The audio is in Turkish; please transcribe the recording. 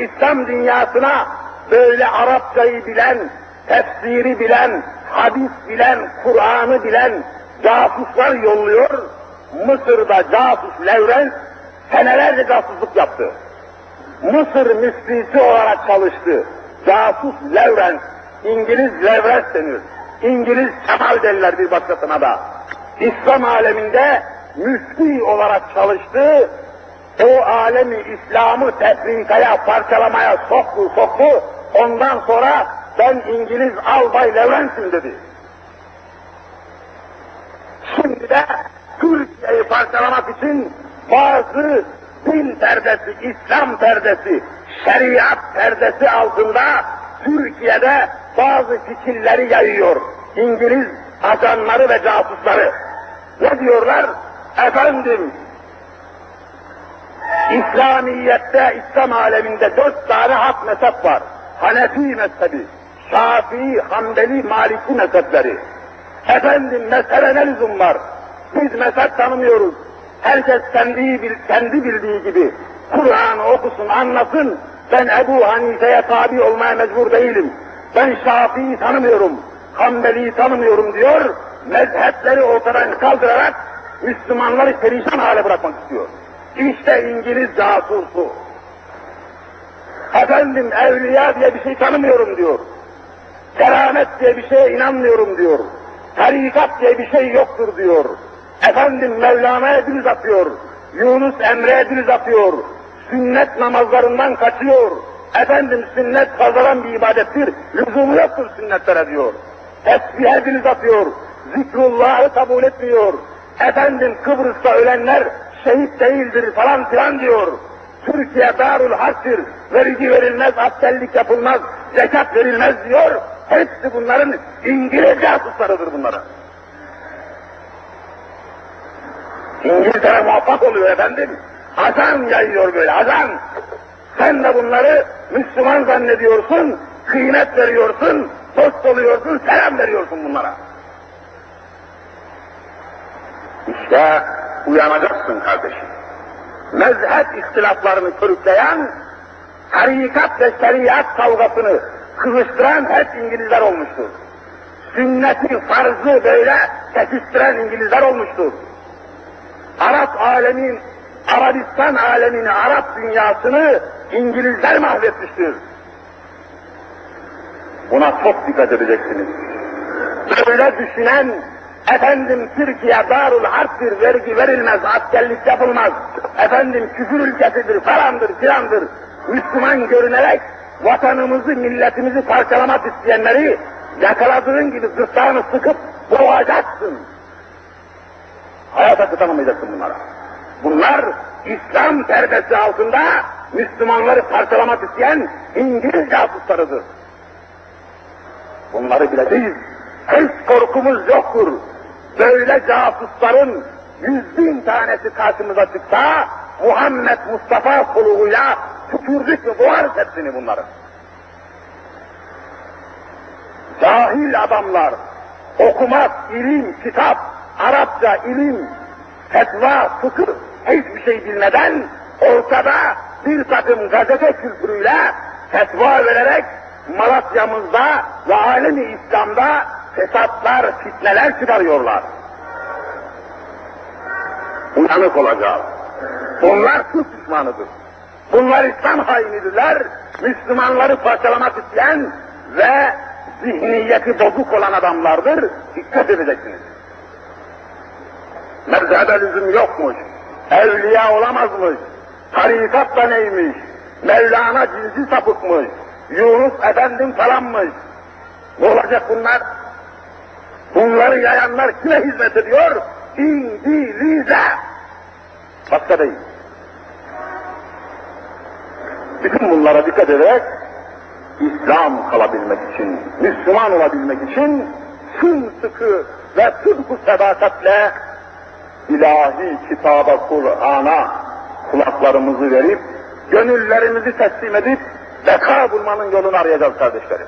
İslam dünyasına böyle Arapçayı bilen, tefsiri bilen, hadis bilen, Kur'an'ı bilen casuslar yolluyor. Mısır'da casus Levren senelerce casusluk yaptı. Mısır müftisi olarak çalıştı. Casus Levren, İngiliz Levrens denir. İngiliz Kemal derler bir başkasına da. İslam aleminde müfti olarak çalıştı. O alemi İslam'ı tefrikaya, parçalamaya soktu, soktu. Ondan sonra ben İngiliz albay Levrensim dedi. Şimdi de Türkiye'yi parçalamak için bazı din perdesi, İslam perdesi, şeriat perdesi altında Türkiye'de bazı fikirleri yayıyor. İngiliz ajanları ve casusları. Ne diyorlar? Efendim, İslamiyette, İslam aleminde dört tane hak mezhep var. Hanefi mezhebi, Şafii, Hanbeli, Maliki mezhepleri. Efendim mesele ne lüzum var? Biz mezhep tanımıyoruz. Herkes kendi, kendi bildiği gibi Kur'an'ı okusun, anlasın. Ben Ebu Hanife'ye tabi olmaya mecbur değilim. Ben Şafii'yi tanımıyorum, Hanbeli'yi tanımıyorum diyor. Mezhepleri ortadan kaldırarak Müslümanları perişan hale bırakmak istiyor. İşte İngiliz casusu. Efendim evliya diye bir şey tanımıyorum diyor. Keramet diye bir şeye inanmıyorum diyor. Tarikat diye bir şey yoktur diyor. Efendim Mevlana'ya dil atıyor. Yunus Emre'ye dil atıyor. Sünnet namazlarından kaçıyor. Efendim sünnet kazanan bir ibadettir. Lüzumu yoktur sünnetlere diyor. Tesbihe dil atıyor. Zikrullah'ı kabul etmiyor. Efendim Kıbrıs'ta ölenler şehit değildir falan filan diyor. Türkiye darul harptir, vergi verilmez, askerlik yapılmaz, zekat verilmez diyor. Hepsi bunların İngiliz casuslarıdır bunlara. İngiltere muvaffak oluyor efendim. Azan yayıyor böyle, azan. Sen de bunları Müslüman zannediyorsun, kıymet veriyorsun, dost oluyorsun, selam veriyorsun bunlara. İşte uyanacaksın kardeşim. Mezhep ihtilaflarını körükleyen, tarikat ve şeriat kavgasını kızıştıran hep İngilizler olmuştur. Sünneti, farzı böyle çekiştiren İngilizler olmuştur. Arap alemin, Arabistan alemini, Arap dünyasını İngilizler mahvetmiştir. Buna çok dikkat edeceksiniz. Böyle düşünen, efendim Türkiye darul harptir, vergi verilmez, askerlik yapılmaz, efendim küfür ülkesidir, falandır, filandır, Müslüman görünerek vatanımızı, milletimizi parçalamak isteyenleri yakaladığın gibi gırtlağını sıkıp boğacaksın. Hayata tutanamayacaksın bunlara. Bunlar İslam perdesi altında Müslümanları parçalamak isteyen İngiliz casuslarıdır. Bunları bileceğiz. Hiç korkumuz yoktur. Böyle casusların yüz bin tanesi karşımıza çıksa Muhammed Mustafa kuluğuyla tükürdük mü boğarız hepsini bunları. Cahil adamlar okumak, ilim, kitap, Arapça, ilim, fetva, fıkıh hiçbir şey bilmeden ortada bir takım gazete kültürüyle fetva vererek Malatya'mızda ve alemi İslam'da fesatlar, fitneler çıkarıyorlar. Uyanık olacağız. Bunlar Türk düşmanıdır. Bunlar İslam hainidirler. Müslümanları parçalamak isteyen ve zihniyeti bozuk olan adamlardır. Dikkat edeceksiniz. Mezhebe lüzum yokmuş. Evliya olamazmış. Tarikat da neymiş? Mevlana cinsi sapıkmış. Yunus efendim falanmış. Ne olacak bunlar? Bunları yayanlar kime hizmet ediyor? İngiliz'e. Başka değil. Bütün bunlara dikkat ederek İslam kalabilmek için, Müslüman olabilmek için sımsıkı ve sıdku sedakatle ilahi kitaba, Kur'an'a kulaklarımızı verip, gönüllerimizi teslim edip beka bulmanın yolunu arayacağız kardeşlerim.